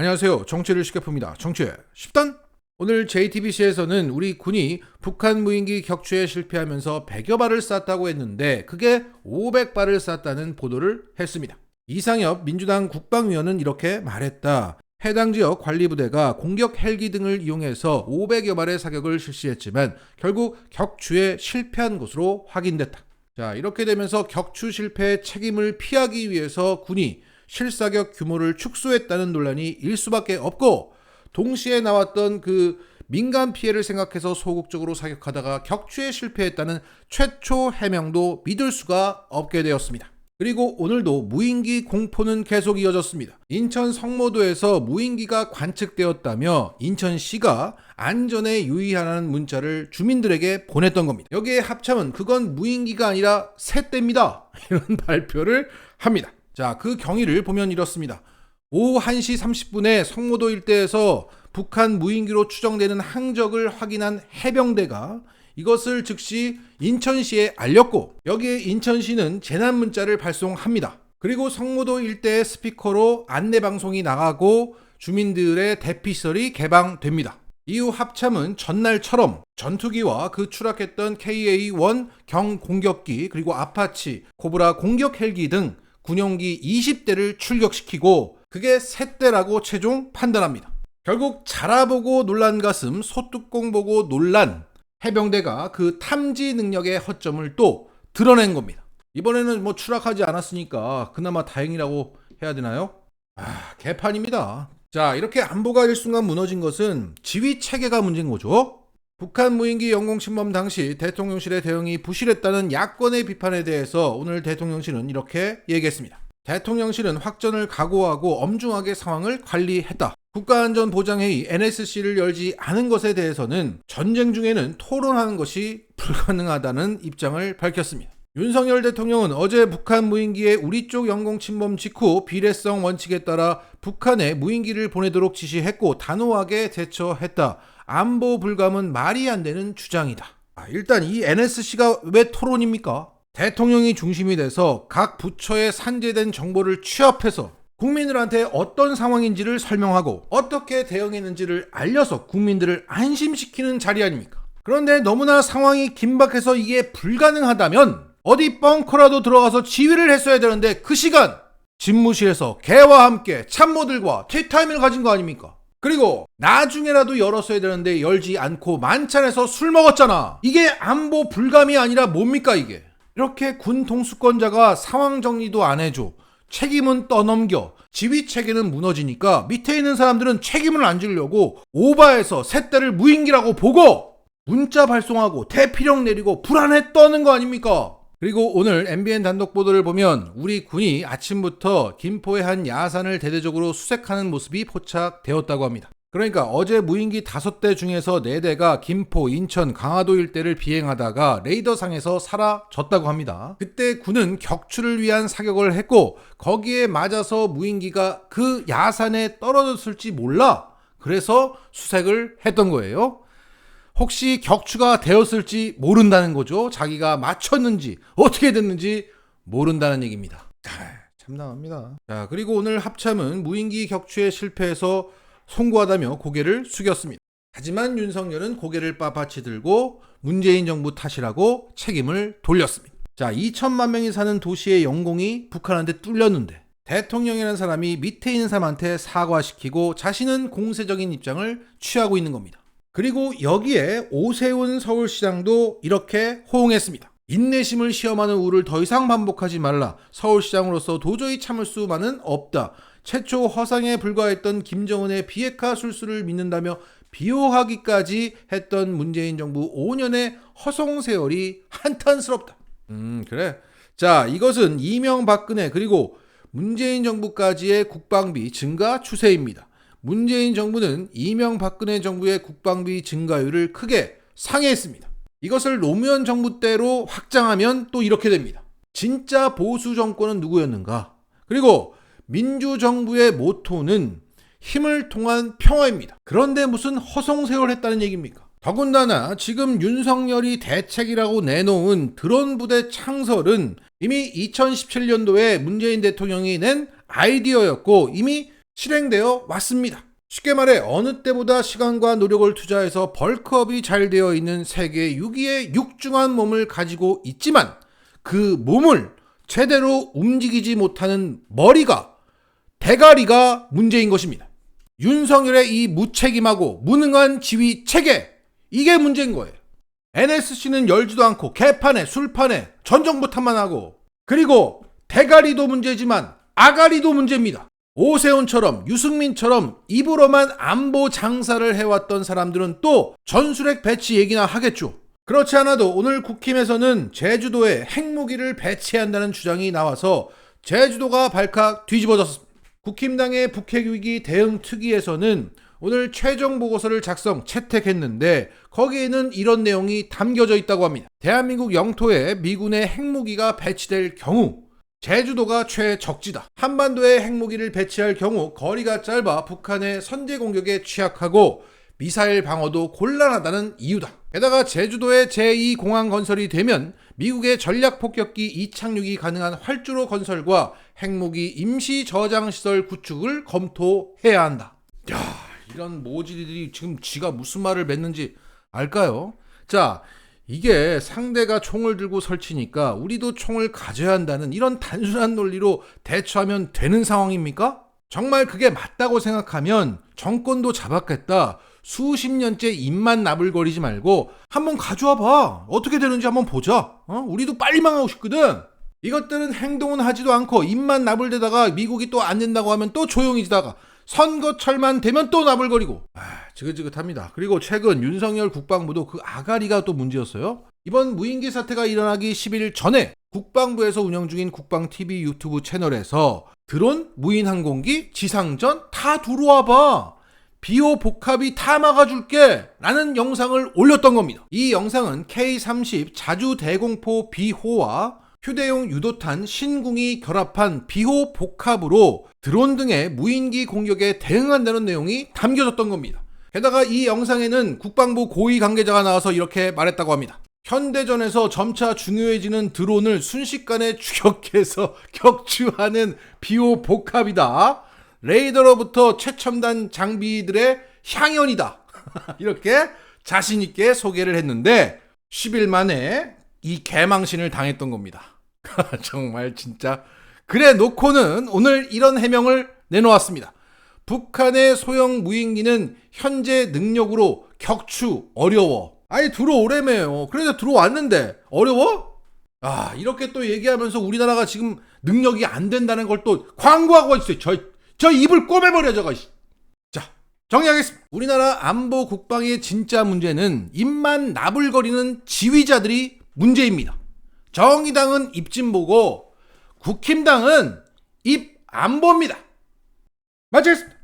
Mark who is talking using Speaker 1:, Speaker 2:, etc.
Speaker 1: 안녕하세요. 정치를 풉니다. 정치의 10단. 오늘 JTBC에서는 우리 군이 북한 무인기 격추에 실패하면서 100여 발을 쐈다고 했는데 그게 500발을 쐈다는 보도를 했습니다. 이상엽 민주당 국방위원은 이렇게 말했다. 해당 지역 관리부대가 공격 헬기 등을 이용해서 500여 발의 사격을 실시했지만 결국 격추에 실패한 것으로 확인됐다. 자, 이렇게 되면서 격추 실패의 책임을 피하기 위해서 군이 실사격 규모를 축소했다는 논란이 일 수밖에 없고 동시에 나왔던 그 민간 피해를 생각해서 소극적으로 사격하다가 격추에 실패했다는 최초 해명도 믿을 수가 없게 되었습니다. 그리고 오늘도 무인기 공포는 계속 이어졌습니다. 인천 성모도에서 무인기가 관측되었다며 인천시가 안전에 유의하라는 문자를 주민들에게 보냈던 겁니다. 여기에 합참은 그건 무인기가 아니라 새떼입니다. 이런 발표를 합니다. 자, 그 경위를 보면 이렇습니다. 오후 1시 30분에 성모도 일대에서 북한 무인기로 추정되는 항적을 확인한 해병대가 이것을 즉시 인천시에 알렸고 여기에 인천시는 재난 문자를 발송합니다. 그리고 성모도 일대의 스피커로 안내 방송이 나가고 주민들의 대피시설이 개방됩니다. 이후 합참은 전날처럼 전투기와 그 추락했던 KA-1 경공격기 그리고 아파치, 코브라 공격 헬기 등 군용기 20대를 출격시키고 그게 셋대라고 최종 판단합니다. 결국 자라보고 놀란 가슴, 소뚜껑 보고 놀란 해병대가 그 탐지 능력의 허점을 또 드러낸 겁니다. 이번에는 뭐 추락하지 않았으니까 그나마 다행이라고 해야 되나요? 아, 개판입니다. 자, 이렇게 안보가 일순간 무너진 것은 지휘 체계가 문제인 거죠. 북한 무인기 영공 침범 당시 대통령실의 대응이 부실했다는 야권의 비판에 대해서 오늘 대통령실은 이렇게 얘기했습니다. 대통령실은 확전을 각오하고 엄중하게 상황을 관리했다. 국가안전보장회의 NSC를 열지 않은 것에 대해서는 전쟁 중에는 토론하는 것이 불가능하다는 입장을 밝혔습니다. 윤석열 대통령은 어제 북한 무인기의 우리 쪽 영공 침범 직후 비례성 원칙에 따라 북한에 무인기를 보내도록 지시했고 단호하게 대처했다. 안보 불감은 말이 안 되는 주장이다. 아, 일단 이 NSC가 왜 토론입니까? 대통령이 중심이 돼서 각 부처에 산재된 정보를 취합해서 국민들한테 어떤 상황인지를 설명하고 어떻게 대응했는지를 알려서 국민들을 안심시키는 자리 아닙니까? 그런데 너무나 상황이 긴박해서 이게 불가능하다면 어디 벙커라도 들어가서 지휘를 했어야 되는데 그 시간 집무실에서 개와 함께 참모들과 티타임을 가진 거 아닙니까? 그리고 나중에라도 열었어야 되는데 열지 않고 만찬에서 술 먹었잖아. 이게 안보 불감이 아니라 뭡니까 이게? 이렇게 군 통수권자가 상황 정리도 안 해줘. 책임은 떠넘겨. 지휘 체계는 무너지니까 밑에 있는 사람들은 책임을 안 지려고 오바해서 새떼를 무인기라고 보고 문자 발송하고 대피령 내리고 불안해 떠는 거 아닙니까? 그리고 오늘 MBN 단독 보도를 보면 우리 군이 아침부터 김포의 한 야산을 대대적으로 수색하는 모습이 포착되었다고 합니다. 그러니까 어제 무인기 5대 중에서 4대가 김포, 인천, 강화도 일대를 비행하다가 레이더상에서 사라졌다고 합니다. 그때 군은 격추를 위한 사격을 했고 거기에 맞아서 무인기가 그 야산에 떨어졌을지 몰라. 그래서 수색을 했던 거예요. 혹시 격추가 되었을지 모른다는 거죠. 자기가 맞췄는지 어떻게 됐는지 모른다는 얘기입니다. 참담합니다. 자, 그리고 오늘 합참은 무인기 격추에 실패해서 송구하다며 고개를 숙였습니다. 하지만 윤석열은 고개를 빳빳이 들고 문재인 정부 탓이라고 책임을 돌렸습니다. 자, 2천만 명이 사는 도시의 영공이 북한한테 뚫렸는데 대통령이라는 사람이 밑에 있는 사람한테 사과시키고 자신은 공세적인 입장을 취하고 있는 겁니다. 그리고 여기에 오세훈 서울시장도 이렇게 호응했습니다. 인내심을 시험하는 우를 더 이상 반복하지 말라. 서울시장으로서 도저히 참을 수만은 없다. 최초 허상에 불과했던 김정은의 비핵화 술수를 믿는다며 비호하기까지 했던 문재인 정부 5년의 허송 세월이 한탄스럽다. 음, 그래. 자, 이것은 이명박근혜 그리고 문재인 정부까지의 국방비 증가 추세입니다. 문재인 정부는 이명박근혜 정부의 국방비 증가율을 크게 상회했습니다. 이것을 노무현 정부 때로 확장하면 또 이렇게 됩니다. 진짜 보수 정권은 누구였는가? 그리고 민주정부의 모토는 힘을 통한 평화입니다. 그런데 무슨 허송세월 했다는 얘기입니까? 더군다나 지금 윤석열이 대책이라고 내놓은 드론 부대 창설은 이미 2017년도에 문재인 대통령이 낸 아이디어였고 이미 실행되어 왔습니다. 쉽게 말해 어느 때보다 시간과 노력을 투자해서 벌크업이 잘 되어 있는 세계 6위의 육중한 몸을 가지고 있지만 그 몸을 제대로 움직이지 못하는 머리가 대가리가 문제인 것입니다. 윤석열의 이 무책임하고 무능한 지휘 체계 이게 문제인 거예요. NSC는 열지도 않고 개판에 술판에 전정부탄만 하고 그리고 대가리도 문제지만 아가리도 문제입니다. 오세훈처럼 유승민처럼 입으로만 안보 장사를 해왔던 사람들은 또 전술핵 배치 얘기나 하겠죠. 그렇지 않아도 오늘 국힘에서는 제주도에 핵무기를 배치한다는 주장이 나와서 제주도가 발칵 뒤집어졌습니다. 국힘당의 북핵위기 대응 특위에서는 오늘 최종 보고서를 작성 채택했는데 거기에는 이런 내용이 담겨져 있다고 합니다. 대한민국 영토에 미군의 핵무기가 배치될 경우 제주도가 최적지다. 한반도에 핵무기를 배치할 경우 거리가 짧아 북한의 선제 공격에 취약하고 미사일 방어도 곤란하다는 이유다. 게다가 제주도에 제2공항 건설이 되면 미국의 전략 폭격기 이착륙이 가능한 활주로 건설과 핵무기 임시 저장 시설 구축을 검토해야 한다. 야, 이런 모질이들이 지금 지가 무슨 말을 맺는지 알까요? 자, 이게 상대가 총을 들고 설치니까 우리도 총을 가져야 한다는 이런 단순한 논리로 대처하면 되는 상황입니까? 정말 그게 맞다고 생각하면 정권도 잡았겠다. 수십 년째 입만 나불거리지 말고 한번 가져와 봐. 어떻게 되는지 한번 보자. 어? 우리도 빨리 망하고 싶거든. 이것들은 행동은 하지도 않고 입만 나불대다가 미국이 또 안 된다고 하면 또 조용해지다가 선거철만 되면 또 나불거리고 아, 지긋지긋합니다. 그리고 최근 윤석열 국방부도 그 아가리가 또 문제였어요. 이번 무인기 사태가 일어나기 10일 전에 국방부에서 운영 중인 국방TV 유튜브 채널에서 드론, 무인 항공기, 지상전 다 들어와 봐. 비호 복합이 다 막아줄게 라는 영상을 올렸던 겁니다. 이 영상은 K30 자주 대공포 비호와 휴대용 유도탄 신궁이 결합한 비호 복합으로 드론 등의 무인기 공격에 대응한다는 내용이 담겨졌던 겁니다. 게다가 이 영상에는 국방부 고위 관계자가 나와서 이렇게 말했다고 합니다. 현대전에서 점차 중요해지는 드론을 순식간에 추격해서 격추하는 비호 복합이다. 레이더로부터 최첨단 장비들의 향연이다. 이렇게 자신있게 소개를 했는데 10일 만에 이 개망신을 당했던 겁니다. 정말 진짜 그래 놓고는 오늘 이런 해명을 내놓았습니다. 북한의 소형 무인기는 현재 능력으로 격추 어려워. 아니 들어오래매요. 그래서 들어왔는데 어려워? 아 이렇게 또 얘기하면서 우리나라가 지금 능력이 안 된다는 걸 또 광고하고 있어요. 저, 저 입을 꼬매버려 저거. 자 정리하겠습니다. 우리나라 안보 국방의 진짜 문제는 입만 나불거리는 지휘자들이 문제입니다. 정의당은 입진 보고 국힘당은 입 안 봅니다. 마치겠습니다.